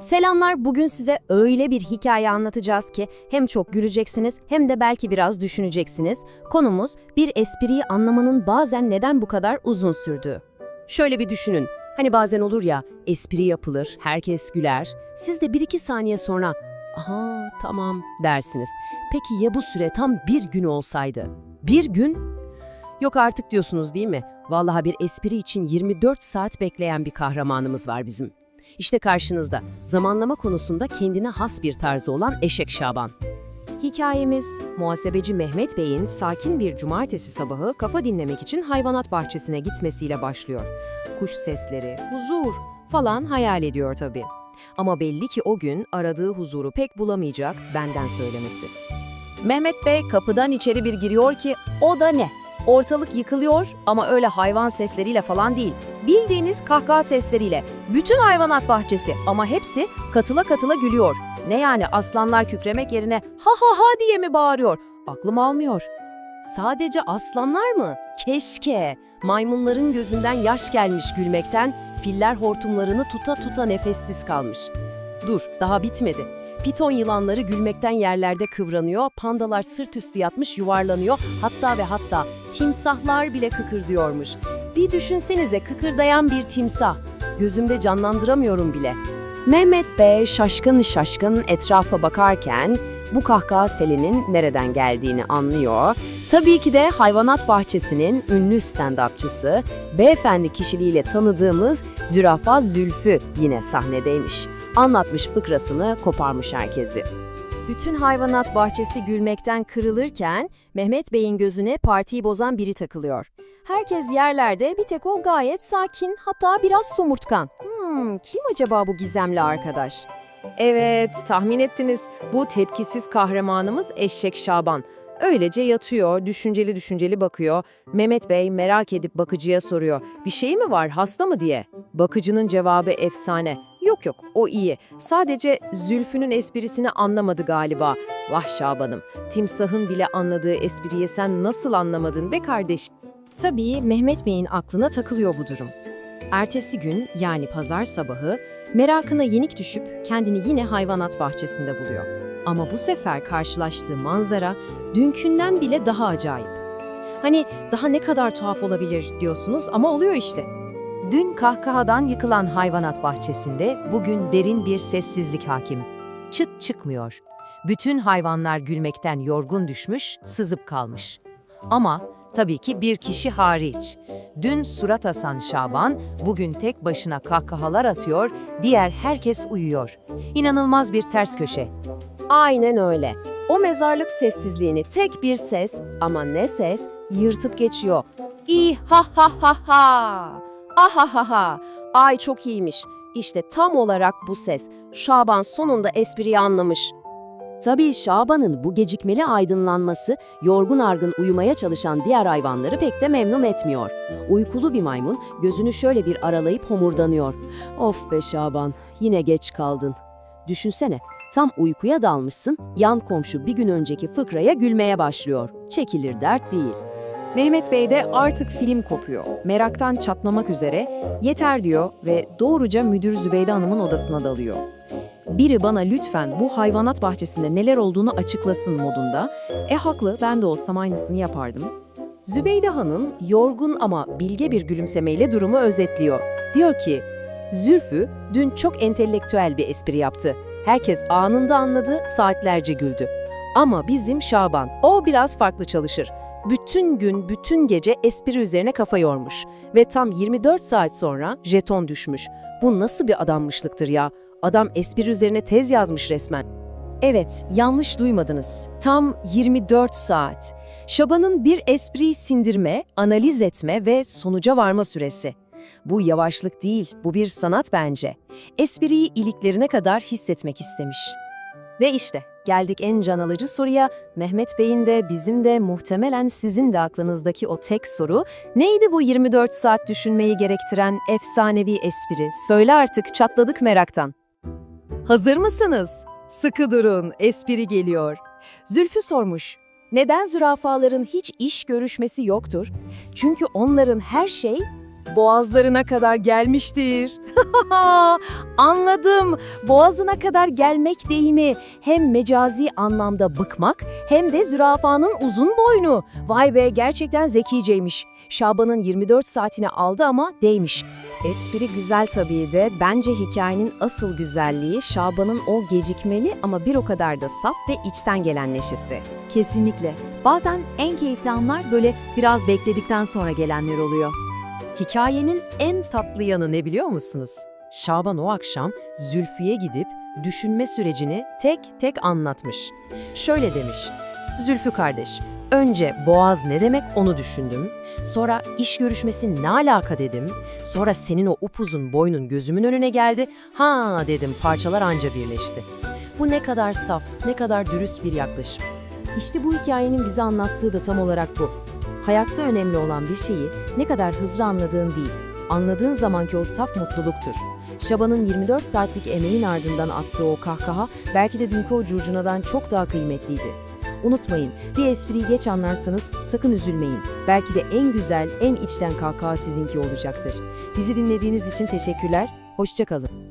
Selamlar, bugün size öyle bir hikaye anlatacağız ki hem çok güleceksiniz hem de belki biraz düşüneceksiniz. Konumuz bir espriyi anlamanın bazen neden bu kadar uzun sürdüğü. Şöyle bir düşünün, hani bazen olur ya espri yapılır, herkes güler, siz de 1-2 saniye sonra aha tamam dersiniz. Peki ya bu süre tam bir gün olsaydı? Bir gün? Yok artık diyorsunuz değil mi? Vallahi bir espri için 24 saat bekleyen bir kahramanımız var bizim. İşte karşınızda zamanlama konusunda kendine has bir tarzı olan Eşek Şaban. Hikayemiz, muhasebeci Mehmet Bey'in sakin bir cumartesi sabahı kafa dinlemek için hayvanat bahçesine gitmesiyle başlıyor. Kuş sesleri, huzur falan hayal ediyor tabii. Ama belli ki o gün aradığı huzuru pek bulamayacak benden söylemesi. Mehmet Bey kapıdan içeri bir giriyor ki o da ne? Ortalık yıkılıyor ama öyle hayvan sesleriyle falan değil. Bildiğiniz kahkaha sesleriyle. Bütün hayvanat bahçesi ama hepsi katıla katıla gülüyor. Ne yani aslanlar kükremek yerine ha ha ha diye mi bağırıyor? Aklım almıyor. Sadece aslanlar mı? Keşke. Maymunların gözünden yaş gelmiş gülmekten, filler hortumlarını tuta tuta nefessiz kalmış. Dur, daha bitmedi. Piton yılanları gülmekten yerlerde kıvranıyor, pandalar sırt üstü yatmış yuvarlanıyor, hatta ve hatta timsahlar bile kıkırdıyormuş. Bir düşünsenize kıkırdayan bir timsah. Gözümde canlandıramıyorum bile. Mehmet Bey şaşkın şaşkın etrafa bakarken bu kahkaha selinin nereden geldiğini anlıyor. Tabii ki de hayvanat bahçesinin ünlü stand-upçısı, beyefendi kişiliğiyle tanıdığımız Zürafa Zülfü yine sahnedeymiş. Anlatmış fıkrasını koparmış herkesi. Bütün hayvanat bahçesi gülmekten kırılırken Mehmet Bey'in gözüne partiyi bozan biri takılıyor. Herkes yerlerde bir tek o gayet sakin hatta biraz somurtkan. Hmm, kim acaba bu gizemli arkadaş? Evet, tahmin ettiniz. Bu tepkisiz kahramanımız Eşek Şaban. Öylece yatıyor, düşünceli düşünceli bakıyor. Mehmet Bey merak edip bakıcıya soruyor. Bir şey mi var, hasta mı diye. Bakıcının cevabı efsane. Yok yok, o iyi. Sadece Zülfü'nün esprisini anlamadı galiba. Vah Şaban'ım, timsahın bile anladığı espriyi sen nasıl anlamadın be kardeş? Tabii Mehmet Bey'in aklına takılıyor bu durum. Ertesi gün yani pazar sabahı merakına yenik düşüp kendini yine hayvanat bahçesinde buluyor. Ama bu sefer karşılaştığı manzara dünkünden bile daha acayip. Hani daha ne kadar tuhaf olabilir diyorsunuz ama oluyor işte. Dün kahkahadan yıkılan hayvanat bahçesinde bugün derin bir sessizlik hakim. Çıt çıkmıyor. Bütün hayvanlar gülmekten yorgun düşmüş, sızıp kalmış. Ama tabii ki bir kişi hariç. Dün surat asan Şaban, bugün tek başına kahkahalar atıyor, diğer herkes uyuyor. İnanılmaz bir ters köşe. Aynen öyle. O mezarlık sessizliğini tek bir ses ama ne ses yırtıp geçiyor. İ ha ha ha ha. Ah ha ha ha. Ay çok iyiymiş. İşte tam olarak bu ses. Şaban sonunda espriyi anlamış. Tabii Şaban'ın bu gecikmeli aydınlanması yorgun argın uyumaya çalışan diğer hayvanları pek de memnun etmiyor. Uykulu bir maymun gözünü şöyle bir aralayıp homurdanıyor. Of be Şaban, yine geç kaldın. Düşünsene, tam uykuya dalmışsın, yan komşu bir gün önceki fıkraya gülmeye başlıyor. Çekilir dert değil. Mehmet Bey de artık film kopuyor. Meraktan çatlamak üzere yeter diyor ve doğruca müdür Zübeyde Hanım'ın odasına dalıyor. Biri bana lütfen bu hayvanat bahçesinde neler olduğunu açıklasın modunda. E haklı ben de olsam aynısını yapardım. Zübeyde Hanım yorgun ama bilge bir gülümsemeyle durumu özetliyor. Diyor ki, Zülfü dün çok entelektüel bir espri yaptı. Herkes anında anladı, saatlerce güldü. Ama bizim Şaban, o biraz farklı çalışır. Bütün gün, bütün gece espri üzerine kafa yormuş. Ve tam 24 saat sonra jeton düşmüş. Bu nasıl bir adammışlıktır ya? Adam espri üzerine tez yazmış resmen. Evet, yanlış duymadınız. Tam 24 saat. Şaban'ın bir espriyi sindirme, analiz etme ve sonuca varma süresi. Bu yavaşlık değil, bu bir sanat bence. Espriyi iliklerine kadar hissetmek istemiş. Ve işte geldik en can alıcı soruya. Mehmet Bey'in de bizim de muhtemelen sizin de aklınızdaki o tek soru. Neydi bu 24 saat düşünmeyi gerektiren efsanevi espri? Söyle artık çatladık meraktan. Hazır mısınız? Sıkı durun, espri geliyor. Zülfü sormuş. Neden zürafaların hiç iş görüşmesi yoktur? Çünkü onların her şey boğazlarına kadar gelmiştir. Anladım. Boğazına kadar gelmek deyimi hem mecazi anlamda bıkmak hem de zürafanın uzun boynu. Vay be gerçekten zekiceymiş. Şaban'ın 24 saatini aldı ama değmiş. Espri güzel tabii de bence hikayenin asıl güzelliği Şaban'ın o gecikmeli ama bir o kadar da saf ve içten gelen neşesi. Kesinlikle. Bazen en keyifli anlar böyle biraz bekledikten sonra gelenler oluyor. Hikayenin en tatlı yanı ne biliyor musunuz? Şaban o akşam Zülfü'ye gidip düşünme sürecini tek tek anlatmış. Şöyle demiş, Zülfü kardeş, önce boğaz ne demek onu düşündüm, sonra iş görüşmesi ne alaka dedim, sonra senin o upuzun boynun gözümün önüne geldi, ha dedim parçalar anca birleşti. Bu ne kadar saf, ne kadar dürüst bir yaklaşım. İşte bu hikayenin bize anlattığı da tam olarak bu. Hayatta önemli olan bir şeyi ne kadar hızlı anladığın değil, anladığın zamanki o saf mutluluktur. Şaban'ın 24 saatlik emeğin ardından attığı o kahkaha belki de dünkü o curcunadan çok daha kıymetliydi. Unutmayın, bir espriyi geç anlarsanız sakın üzülmeyin. Belki de en güzel, en içten kahkaha sizinki olacaktır. Bizi dinlediğiniz için teşekkürler, hoşçakalın.